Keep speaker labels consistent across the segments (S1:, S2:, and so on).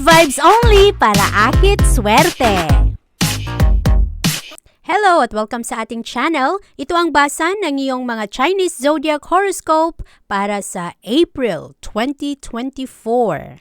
S1: Good vibes only para akit swerte. Hello at welcome sa ating channel. Ito ang basa ng iyong mga Chinese zodiac horoscope para sa April 2024.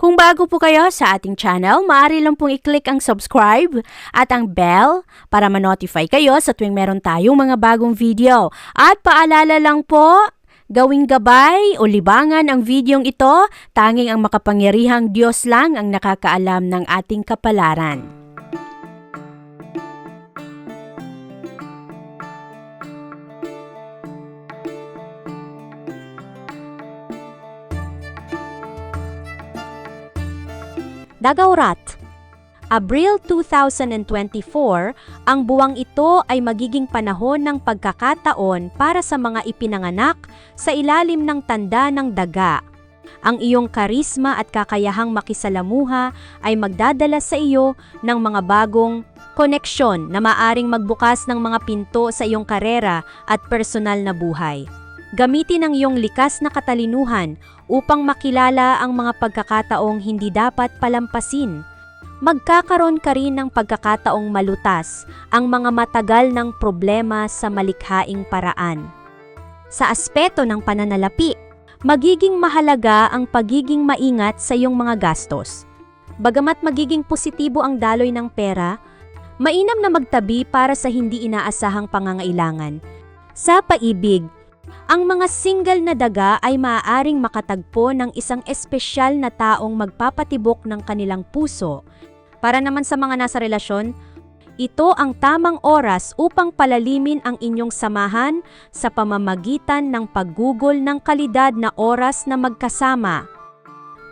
S1: Kung bago po kayo sa ating channel, maaari lang pong i-click ang subscribe at ang bell para ma-notify kayo sa tuwing meron tayong mga bagong video. At paalala lang po, Gawing gabay o libangan ang videong ito, tanging ang makapangyarihang Diyos lang ang nakakaalam ng ating kapalaran. Dagawrat Abril 2024, ang buwang ito ay magiging panahon ng pagkakataon para sa mga ipinanganak sa ilalim ng tanda ng daga. Ang iyong karisma at kakayahang makisalamuha ay magdadala sa iyo ng mga bagong koneksyon na maaring magbukas ng mga pinto sa iyong karera at personal na buhay. Gamitin ang iyong likas na katalinuhan upang makilala ang mga pagkakataong hindi dapat palampasin magkakaroon ka rin ng pagkakataong malutas ang mga matagal ng problema sa malikhaing paraan. Sa aspeto ng pananalapi, magiging mahalaga ang pagiging maingat sa iyong mga gastos. Bagamat magiging positibo ang daloy ng pera, mainam na magtabi para sa hindi inaasahang pangangailangan. Sa paibig, ang mga single na daga ay maaaring makatagpo ng isang espesyal na taong magpapatibok ng kanilang puso para naman sa mga nasa relasyon, ito ang tamang oras upang palalimin ang inyong samahan sa pamamagitan ng paggugol ng kalidad na oras na magkasama.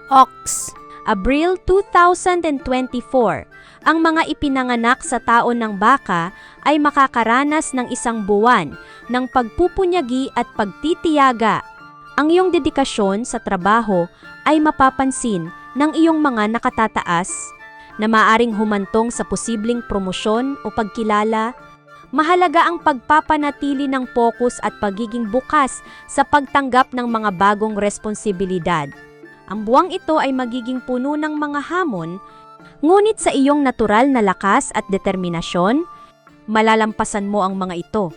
S1: Ox, Abril 2024, ang mga ipinanganak sa taon ng baka ay makakaranas ng isang buwan ng pagpupunyagi at pagtitiyaga. Ang iyong dedikasyon sa trabaho ay mapapansin ng iyong mga nakatataas na maaring humantong sa posibleng promosyon o pagkilala, mahalaga ang pagpapanatili ng pokus at pagiging bukas sa pagtanggap ng mga bagong responsibilidad. Ang buwang ito ay magiging puno ng mga hamon, ngunit sa iyong natural na lakas at determinasyon, malalampasan mo ang mga ito.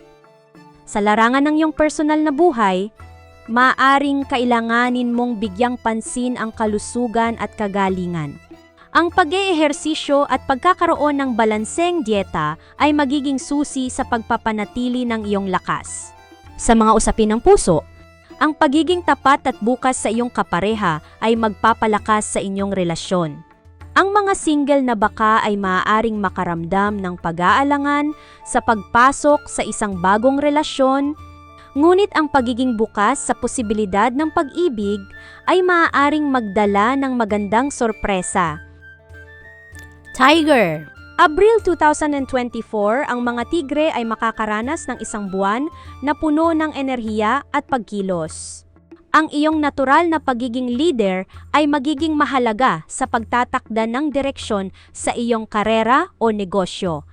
S1: Sa larangan ng iyong personal na buhay, maaring kailanganin mong bigyang pansin ang kalusugan at kagalingan. Ang pag-eehersisyo at pagkakaroon ng balanseng dieta ay magiging susi sa pagpapanatili ng iyong lakas. Sa mga usapin ng puso, ang pagiging tapat at bukas sa iyong kapareha ay magpapalakas sa inyong relasyon. Ang mga single na baka ay maaaring makaramdam ng pag-aalangan sa pagpasok sa isang bagong relasyon, ngunit ang pagiging bukas sa posibilidad ng pag-ibig ay maaaring magdala ng magandang sorpresa Tiger Abril 2024, ang mga tigre ay makakaranas ng isang buwan na puno ng enerhiya at pagkilos. Ang iyong natural na pagiging leader ay magiging mahalaga sa pagtatakda ng direksyon sa iyong karera o negosyo.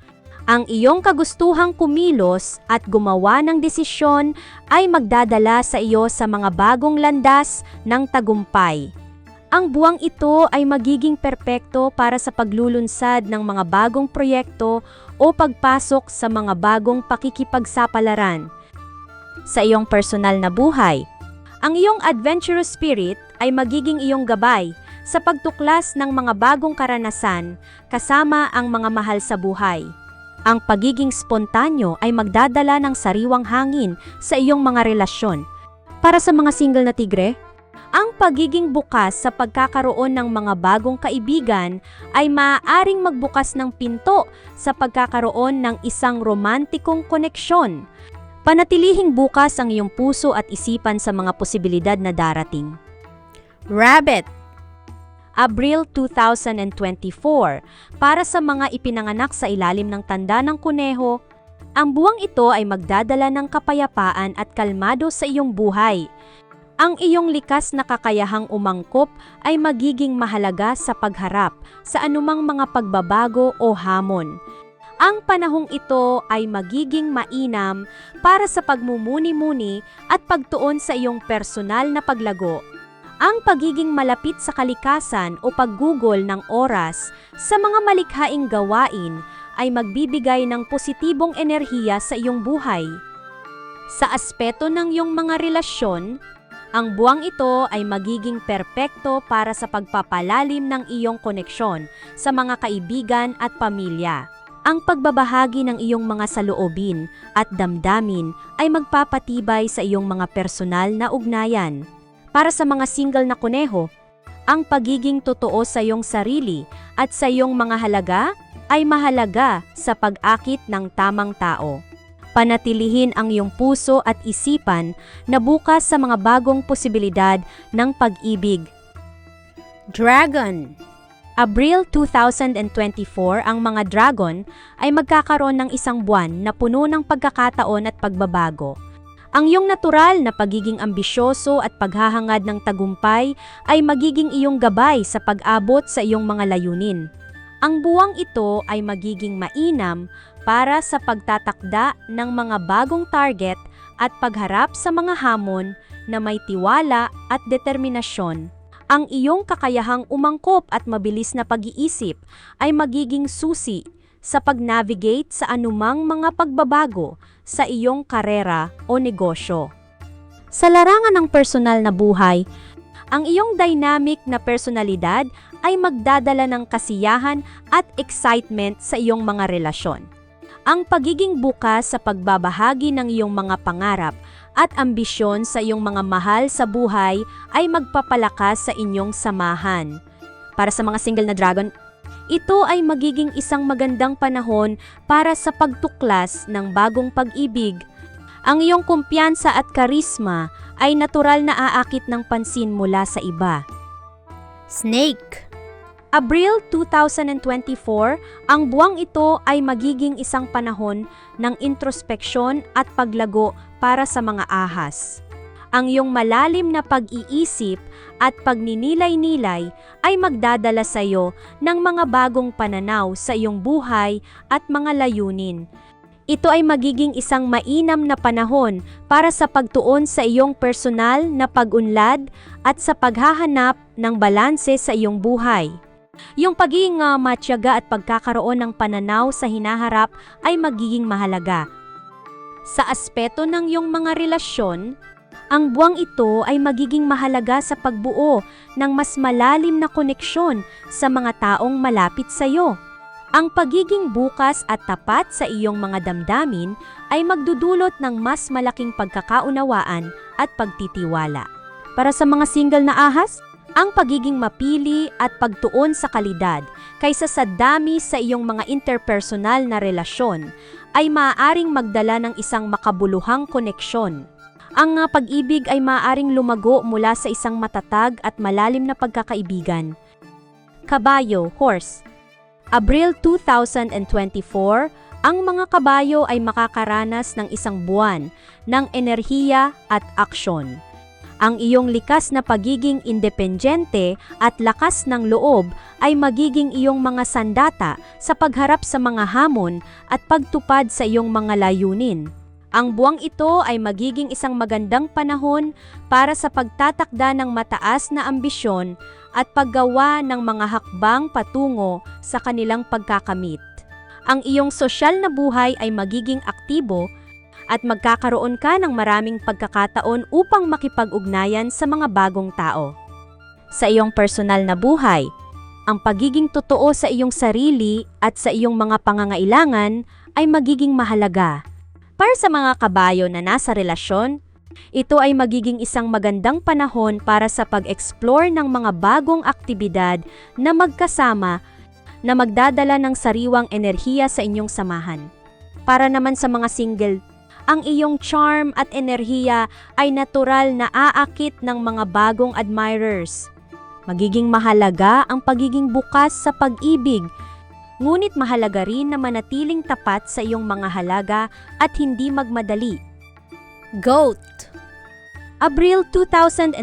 S1: Ang iyong kagustuhang kumilos at gumawa ng desisyon ay magdadala sa iyo sa mga bagong landas ng tagumpay. Ang buwang ito ay magiging perpekto para sa paglulunsad ng mga bagong proyekto o pagpasok sa mga bagong pakikipagsapalaran. Sa iyong personal na buhay, ang iyong adventurous spirit ay magiging iyong gabay sa pagtuklas ng mga bagong karanasan kasama ang mga mahal sa buhay. Ang pagiging spontanyo ay magdadala ng sariwang hangin sa iyong mga relasyon. Para sa mga single na tigre, ang pagiging bukas sa pagkakaroon ng mga bagong kaibigan ay maaaring magbukas ng pinto sa pagkakaroon ng isang romantikong koneksyon. Panatilihing bukas ang iyong puso at isipan sa mga posibilidad na darating. Rabbit Abril 2024 Para sa mga ipinanganak sa ilalim ng tanda ng kuneho, ang buwang ito ay magdadala ng kapayapaan at kalmado sa iyong buhay ang iyong likas na kakayahang umangkop ay magiging mahalaga sa pagharap sa anumang mga pagbabago o hamon. Ang panahong ito ay magiging mainam para sa pagmumuni-muni at pagtuon sa iyong personal na paglago. Ang pagiging malapit sa kalikasan o paggugol ng oras sa mga malikhaing gawain ay magbibigay ng positibong enerhiya sa iyong buhay. Sa aspeto ng iyong mga relasyon, ang buwang ito ay magiging perpekto para sa pagpapalalim ng iyong koneksyon sa mga kaibigan at pamilya. Ang pagbabahagi ng iyong mga saloobin at damdamin ay magpapatibay sa iyong mga personal na ugnayan. Para sa mga single na kuneho, ang pagiging totoo sa iyong sarili at sa iyong mga halaga ay mahalaga sa pag-akit ng tamang tao. Panatilihin ang iyong puso at isipan na bukas sa mga bagong posibilidad ng pag-ibig. Dragon Abril 2024, ang mga dragon ay magkakaroon ng isang buwan na puno ng pagkakataon at pagbabago. Ang iyong natural na pagiging ambisyoso at paghahangad ng tagumpay ay magiging iyong gabay sa pag-abot sa iyong mga layunin. Ang buwang ito ay magiging mainam para sa pagtatakda ng mga bagong target at pagharap sa mga hamon na may tiwala at determinasyon. Ang iyong kakayahang umangkop at mabilis na pag-iisip ay magiging susi sa pag-navigate sa anumang mga pagbabago sa iyong karera o negosyo. Sa larangan ng personal na buhay, ang iyong dynamic na personalidad ay magdadala ng kasiyahan at excitement sa iyong mga relasyon. Ang pagiging bukas sa pagbabahagi ng iyong mga pangarap at ambisyon sa iyong mga mahal sa buhay ay magpapalakas sa inyong samahan. Para sa mga single na dragon, ito ay magiging isang magandang panahon para sa pagtuklas ng bagong pag-ibig. Ang iyong kumpiyansa at karisma ay natural na aakit ng pansin mula sa iba. Snake Abril 2024, ang buwang ito ay magiging isang panahon ng introspeksyon at paglago para sa mga ahas. Ang iyong malalim na pag-iisip at pagninilay-nilay ay magdadala sa iyo ng mga bagong pananaw sa iyong buhay at mga layunin. Ito ay magiging isang mainam na panahon para sa pagtuon sa iyong personal na pag-unlad at sa paghahanap ng balanse sa iyong buhay. Yung pagiging uh, matyaga at pagkakaroon ng pananaw sa hinaharap ay magiging mahalaga. Sa aspeto ng iyong mga relasyon, ang buwang ito ay magiging mahalaga sa pagbuo ng mas malalim na koneksyon sa mga taong malapit sa iyo. Ang pagiging bukas at tapat sa iyong mga damdamin ay magdudulot ng mas malaking pagkakaunawaan at pagtitiwala. Para sa mga single na ahas, ang pagiging mapili at pagtuon sa kalidad kaysa sa dami sa iyong mga interpersonal na relasyon ay maaaring magdala ng isang makabuluhang koneksyon. Ang uh, pag-ibig ay maaaring lumago mula sa isang matatag at malalim na pagkakaibigan. Kabayo, horse. Abril 2024, ang mga kabayo ay makakaranas ng isang buwan ng enerhiya at aksyon. Ang iyong likas na pagiging independyente at lakas ng loob ay magiging iyong mga sandata sa pagharap sa mga hamon at pagtupad sa iyong mga layunin. Ang buwang ito ay magiging isang magandang panahon para sa pagtatakda ng mataas na ambisyon at paggawa ng mga hakbang patungo sa kanilang pagkakamit. Ang iyong sosyal na buhay ay magiging aktibo at magkakaroon ka ng maraming pagkakataon upang makipag-ugnayan sa mga bagong tao. Sa iyong personal na buhay, ang pagiging totoo sa iyong sarili at sa iyong mga pangangailangan ay magiging mahalaga. Para sa mga kabayo na nasa relasyon, ito ay magiging isang magandang panahon para sa pag-explore ng mga bagong aktibidad na magkasama na magdadala ng sariwang enerhiya sa inyong samahan. Para naman sa mga single, ang iyong charm at enerhiya ay natural na aakit ng mga bagong admirers. Magiging mahalaga ang pagiging bukas sa pag-ibig, ngunit mahalaga rin na manatiling tapat sa iyong mga halaga at hindi magmadali. Goat Abril 2024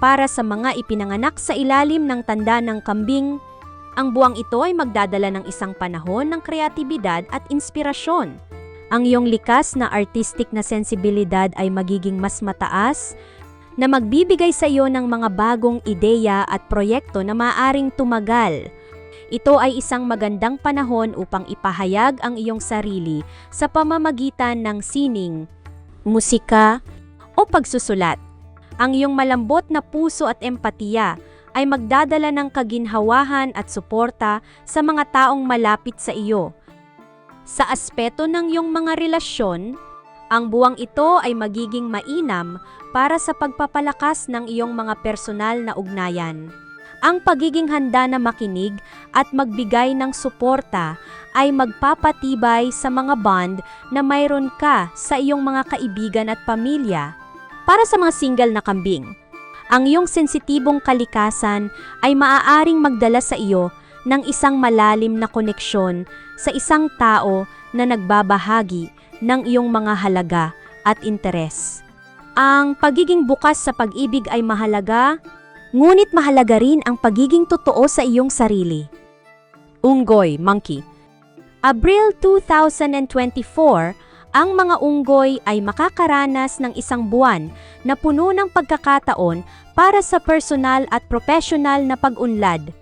S1: para sa mga ipinanganak sa ilalim ng tanda ng kambing, ang buwang ito ay magdadala ng isang panahon ng kreatibidad at inspirasyon ang iyong likas na artistic na sensibilidad ay magiging mas mataas, na magbibigay sa iyo ng mga bagong ideya at proyekto na maaring tumagal. Ito ay isang magandang panahon upang ipahayag ang iyong sarili sa pamamagitan ng sining, musika, o pagsusulat. Ang iyong malambot na puso at empatiya ay magdadala ng kaginhawahan at suporta sa mga taong malapit sa iyo. Sa aspeto ng iyong mga relasyon, ang buwang ito ay magiging mainam para sa pagpapalakas ng iyong mga personal na ugnayan. Ang pagiging handa na makinig at magbigay ng suporta ay magpapatibay sa mga bond na mayroon ka sa iyong mga kaibigan at pamilya. Para sa mga single na kambing, ang iyong sensitibong kalikasan ay maaaring magdala sa iyo ng isang malalim na koneksyon sa isang tao na nagbabahagi ng iyong mga halaga at interes. Ang pagiging bukas sa pag-ibig ay mahalaga, ngunit mahalaga rin ang pagiging totoo sa iyong sarili. Unggoy, monkey. Abril 2024, ang mga unggoy ay makakaranas ng isang buwan na puno ng pagkakataon para sa personal at profesional na pag-unlad.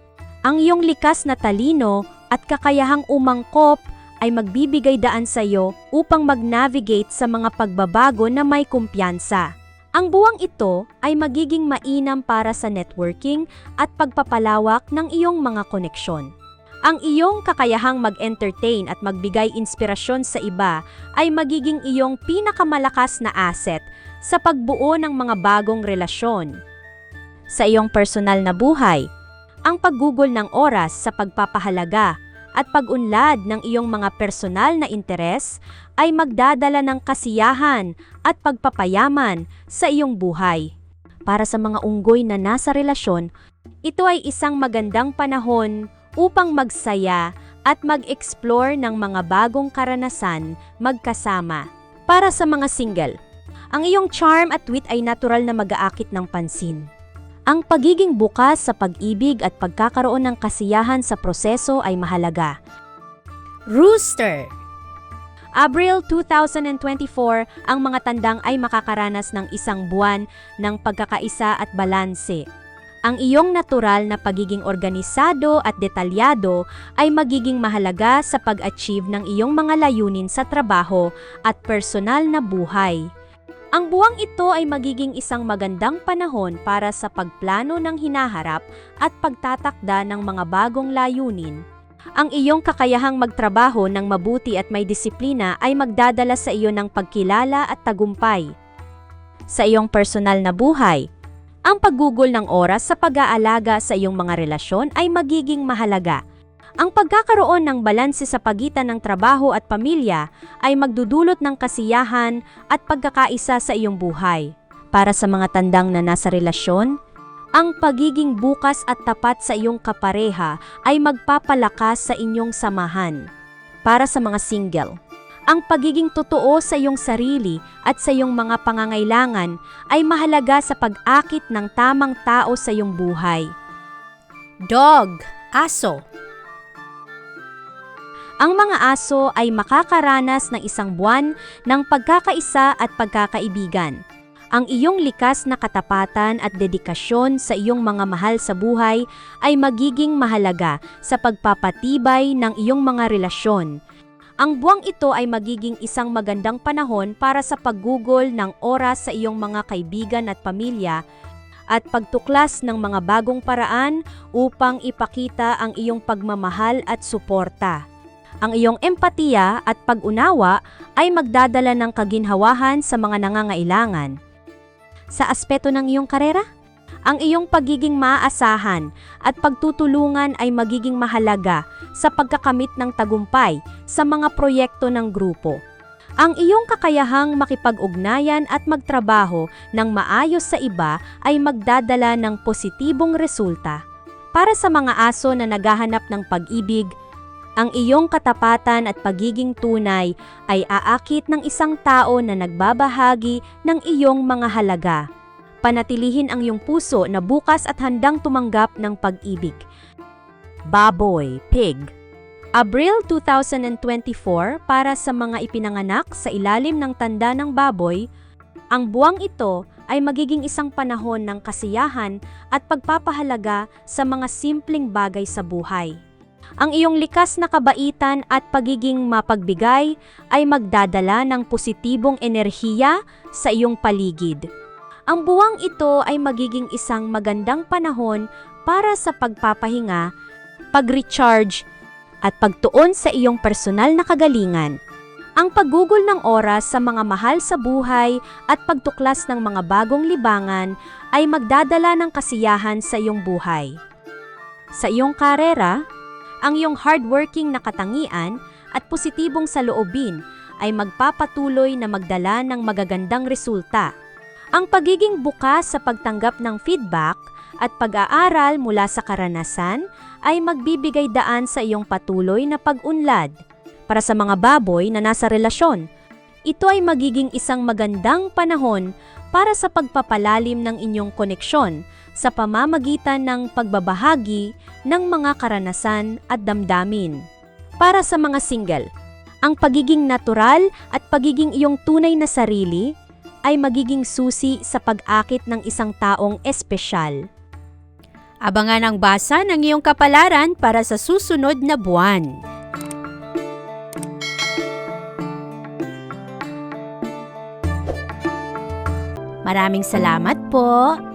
S1: Ang iyong likas na talino at kakayahang umangkop ay magbibigay daan sa iyo upang mag-navigate sa mga pagbabago na may kumpiyansa. Ang buwang ito ay magiging mainam para sa networking at pagpapalawak ng iyong mga koneksyon. Ang iyong kakayahang mag-entertain at magbigay inspirasyon sa iba ay magiging iyong pinakamalakas na asset sa pagbuo ng mga bagong relasyon. Sa iyong personal na buhay, ang paggugol ng oras sa pagpapahalaga at pag-unlad ng iyong mga personal na interes ay magdadala ng kasiyahan at pagpapayaman sa iyong buhay. Para sa mga unggoy na nasa relasyon, ito ay isang magandang panahon upang magsaya at mag-explore ng mga bagong karanasan magkasama. Para sa mga single, ang iyong charm at wit ay natural na mag-aakit ng pansin. Ang pagiging bukas sa pag-ibig at pagkakaroon ng kasiyahan sa proseso ay mahalaga. Rooster Abril 2024, ang mga tandang ay makakaranas ng isang buwan ng pagkakaisa at balanse. Ang iyong natural na pagiging organisado at detalyado ay magiging mahalaga sa pag-achieve ng iyong mga layunin sa trabaho at personal na buhay. Ang buwang ito ay magiging isang magandang panahon para sa pagplano ng hinaharap at pagtatakda ng mga bagong layunin. Ang iyong kakayahang magtrabaho ng mabuti at may disiplina ay magdadala sa iyo ng pagkilala at tagumpay. Sa iyong personal na buhay, ang paggugol ng oras sa pag-aalaga sa iyong mga relasyon ay magiging mahalaga. Ang pagkakaroon ng balanse sa pagitan ng trabaho at pamilya ay magdudulot ng kasiyahan at pagkakaisa sa iyong buhay. Para sa mga tandang na nasa relasyon, ang pagiging bukas at tapat sa iyong kapareha ay magpapalakas sa inyong samahan. Para sa mga single, ang pagiging totoo sa iyong sarili at sa iyong mga pangangailangan ay mahalaga sa pag-akit ng tamang tao sa iyong buhay. Dog, aso. Ang mga aso ay makakaranas ng isang buwan ng pagkakaisa at pagkakaibigan. Ang iyong likas na katapatan at dedikasyon sa iyong mga mahal sa buhay ay magiging mahalaga sa pagpapatibay ng iyong mga relasyon. Ang buwang ito ay magiging isang magandang panahon para sa paggugol ng oras sa iyong mga kaibigan at pamilya at pagtuklas ng mga bagong paraan upang ipakita ang iyong pagmamahal at suporta. Ang iyong empatiya at pag-unawa ay magdadala ng kaginhawahan sa mga nangangailangan. Sa aspeto ng iyong karera, ang iyong pagiging maaasahan at pagtutulungan ay magiging mahalaga sa pagkakamit ng tagumpay sa mga proyekto ng grupo. Ang iyong kakayahang makipag-ugnayan at magtrabaho ng maayos sa iba ay magdadala ng positibong resulta. Para sa mga aso na naghahanap ng pag-ibig, ang iyong katapatan at pagiging tunay ay aakit ng isang tao na nagbabahagi ng iyong mga halaga. Panatilihin ang iyong puso na bukas at handang tumanggap ng pag-ibig. Baboy, pig. Abril 2024 para sa mga ipinanganak sa ilalim ng tanda ng baboy, Ang buwang ito ay magiging isang panahon ng kasiyahan at pagpapahalaga sa mga simpleng bagay sa buhay. Ang iyong likas na kabaitan at pagiging mapagbigay ay magdadala ng positibong enerhiya sa iyong paligid. Ang buwang ito ay magiging isang magandang panahon para sa pagpapahinga, pag-recharge, at pagtuon sa iyong personal na kagalingan. Ang paggugol ng oras sa mga mahal sa buhay at pagtuklas ng mga bagong libangan ay magdadala ng kasiyahan sa iyong buhay. Sa iyong karera, ang iyong hardworking na katangian at positibong saloobin ay magpapatuloy na magdala ng magagandang resulta. Ang pagiging bukas sa pagtanggap ng feedback at pag-aaral mula sa karanasan ay magbibigay daan sa iyong patuloy na pag-unlad. Para sa mga baboy na nasa relasyon, ito ay magiging isang magandang panahon para sa pagpapalalim ng inyong koneksyon sa pamamagitan ng pagbabahagi ng mga karanasan at damdamin. Para sa mga single, ang pagiging natural at pagiging iyong tunay na sarili ay magiging susi sa pag-akit ng isang taong espesyal.
S2: Abangan ang basa ng iyong kapalaran para sa susunod na buwan. Maraming salamat po.